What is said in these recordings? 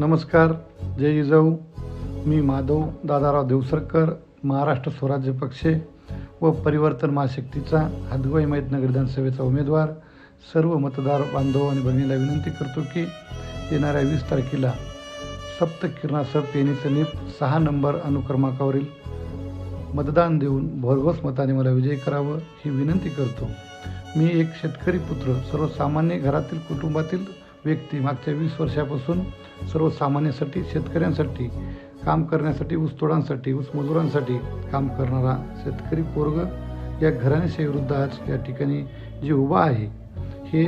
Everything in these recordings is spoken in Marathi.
नमस्कार जय जिजाऊ. मी माधव दादाराव देवसरकर महाराष्ट्र स्वराज्य पक्षे व परिवर्तन महाशक्तीचा हातगोई नगर विधानसभेचा उमेदवार सर्व मतदार बांधव आणि बहिणीला विनंती करतो की येणाऱ्या वीस तारखेला सप्त किरणासह पेनीचं नीप सहा नंबर अनुक्रमांकावरील मतदान देऊन भरघोस मताने मला विजयी करावं ही विनंती करतो. मी एक शेतकरी पुत्र सर्वसामान्य घरातील कुटुंबातील व्यक्ती मागच्या वीस वर्षापासून सर्वसामान्यांसाठी शेतकऱ्यांसाठी काम करण्यासाठी ऊसतोडांसाठी ऊसमजुरांसाठी काम करणारा शेतकरी पोरग या घराण्याच्या विरुद्ध आज या ठिकाणी जे उभा आहे हे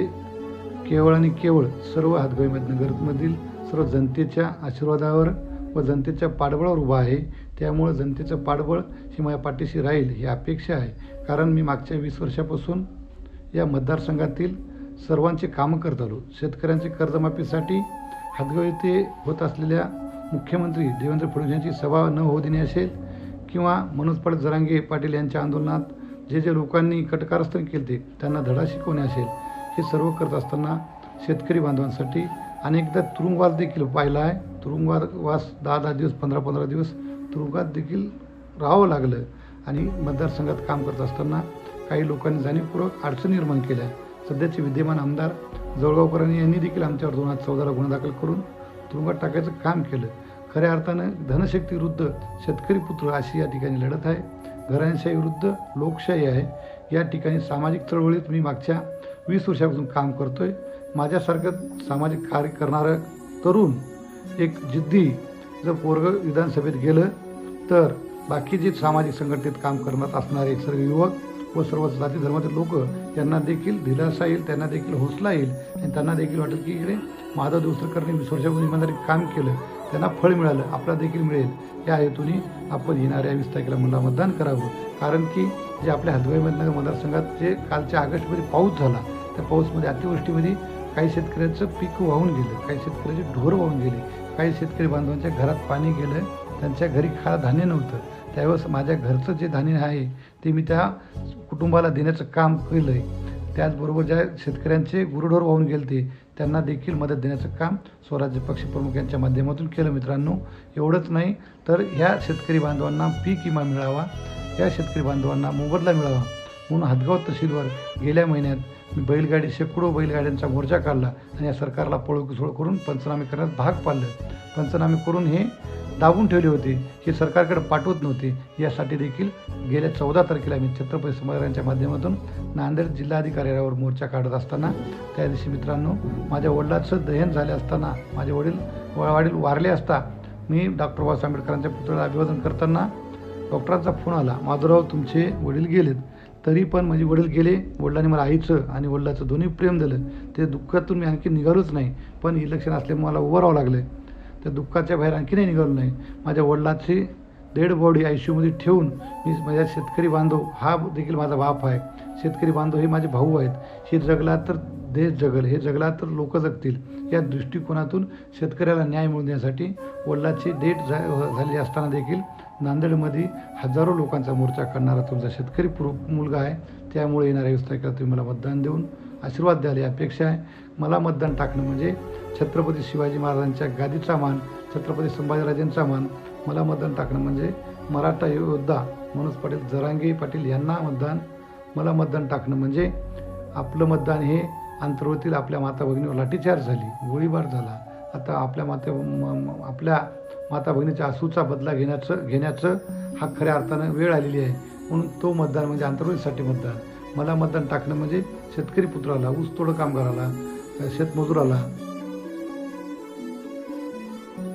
केवळ आणि केवळ सर्व हातगावी नगरमधील सर्व जनतेच्या आशीर्वादावर व जनतेच्या पाठबळावर उभा आहे. त्यामुळं जनतेचं पाठबळ ही माझ्या पाठीशी राहील ही अपेक्षा आहे. कारण मी मागच्या वीस वर्षापासून या मतदारसंघातील सर्वांचे कामं करत आलो. शेतकऱ्यांचे कर्जमाफीसाठी हातगाव येथे होत असलेल्या मुख्यमंत्री देवेंद्र फडणवीस यांची सभा न होऊ देणे असेल किंवा मनोज पाटील जरांगे पाटील यांच्या आंदोलनात जे जे लोकांनी कटकारस्थान केले ते त्यांना धडा शिकवणे असेल हे सर्व करत असताना शेतकरी बांधवांसाठी अनेकदा तुरुंगवास देखील पाहिला आहे. तुरुंगवास वास दहा दहा दिवस पंधरा पंधरा दिवस तुरुंगात देखील राहावं लागलं. आणि मतदारसंघात काम करत असताना काही लोकांनी जाणीवपूर्वक अडचणी निर्माण केल्या. सध्याचे विद्यमान आमदार जळगावकरांनी यांनी देखील आमच्यावर दोन हजार चौदाला गुन्हा दाखल करून तुरुंगात टाकायचं काम केलं. खऱ्या अर्थानं धनशक्ती विरुद्ध शेतकरी पुत्र अशी या ठिकाणी लढत आहे. घराणशाही विरुद्ध लोकशाही आहे. या ठिकाणी सामाजिक चळवळीत मी मागच्या वीस वर्षापासून काम करतो आहे माझ्यासारखं सामाजिक कार्य करणारं तरुण एक जिद्दी जर पोरग विधानसभेत गेलं तर बाकी जे सामाजिक संघटनेत काम करण्यात असणारे सर्व युवक व सर्व जाती धर्मातील लोक त्यांना देखील दिलासा येईल त्यांना देखील हौसला येईल. आणि त्यांना देखील वाटेल की इकडे माधव दिवसरकरने वीस वर्षापासून इमानदारी काम केलं. त्यांना फळ मिळालं आपला देखील मिळेल. या हेतूने आपण येणाऱ्या वीस तारखेला मला मतदान करावं. कारण की जे आपल्या हदगाईमधनगर मतदारसंघात जे कालच्या ऑगस्टमध्ये पाऊस झाला त्या पाऊसमध्ये अतिवृष्टीमध्ये काही शेतकऱ्यांचं पीक वाहून गेलं काही शेतकऱ्याचे ढोर वाहून गेले काही शेतकरी बांधवांच्या घरात पाणी गेलं त्यांच्या घरी खा धान्य नव्हतं. त्यावेळेस माझ्या घरचं जे धान्य आहे ते मी त्या कुटुंबाला देण्याचं काम केलं आहे त्याचबरोबर ज्या शेतकऱ्यांचे गुरुढोर वाहून गेले ते त्यांना देखील मदत देण्याचं काम स्वराज्य पक्ष प्रमुख यांच्या माध्यमातून केलं मित्रांनो. एवढंच नाही तर ह्या शेतकरी बांधवांना पीक विमा मिळावा या शेतकरी बांधवांना मोबदला मिळावा म्हणून हातगाव तहसीलवर गेल्या महिन्यात मी बैलगाडी शेकडो बैलगाड्यांचा मोर्चा काढला आणि या सरकारला पळोकिसोळ करून पंचनामे करण्यात भाग पाडलं. पंचनामे करून हे दाबून ठेवले होते. हे सरकारकडे पाठवत नव्हते. यासाठी देखील गेल्या चौदा तारखेला मी छत्रपती संभाजीराजांच्या माध्यमातून नांदेड जिल्हाधिकाऱ्यावर मोर्चा काढत असताना त्या दिवशी मित्रांनो माझ्या वडिलाचं दहन झाले असताना माझे वडील वडील वारले असता मी डॉक्टर बाबासाहेब आंबेडकरांच्या पुतळ्याला अभिवादन करताना डॉक्टरांचा फोन आला. माधुराव तुमचे वडील गेलेत. तरी पण माझे वडील गेले. वडिलांनी मला आईचं आणि वडिलाचं दोन्ही प्रेम दिलं ते दुःखातून मी आणखी निघालोच नाही. पण इलेक्शन असल्यामुळे मला उभं राहावं लागलं. त्या दुःखाच्या बाहेर आणखीनही निघालो नाही. माझ्या वडिलाची डेड बॉडी आय सी यूमध्ये ठेवून मी माझ्या शेतकरी बांधव हा देखील माझा बाप आहे. शेतकरी बांधव हे माझे भाऊ आहेत. हे जगला तर देश जगल हे जगला तर लोक जगतील. या दृष्टिकोनातून शेतकऱ्याला न्याय मिळवण्यासाठी वडिलाची डेट झा झाली असताना देखील नांदेडमध्ये हजारो लोकांचा मोर्चा करणारा तुमचा शेतकरी पुर मुलगा आहे. त्यामुळे येणाऱ्या वीस तारखेला तुम्ही मला मतदान देऊन आशीर्वाद द्याल ही अपेक्षा आहे मला मतदान टाकणं म्हणजे छत्रपती शिवाजी महाराजांच्या गादीचा मान छत्रपती संभाजीराजांचा मान मला मतदान टाकणं म्हणजे मराठा योद्धा मनोज पाटील जरांगे पाटील यांना मतदान मला मतदान टाकणं म्हणजे आपलं मतदान हे अंतर्वतील आपल्या माता भगिनीवर लाठीचार झाली गोळीबार झाला. आता आपल्या माता म- आपल्या माता भगिनीच्या आसूचा बदला घेण्याचं घेण्याचं हा खऱ्या अर्थानं वेळ आलेली आहे. म्हणून तो मतदान म्हणजे आंतरवादीसाठी मतदान. मला मतदान टाकणं म्हणजे शेतकरी पुत्राला ऊसतोड कामगाराला शेतमजुराला.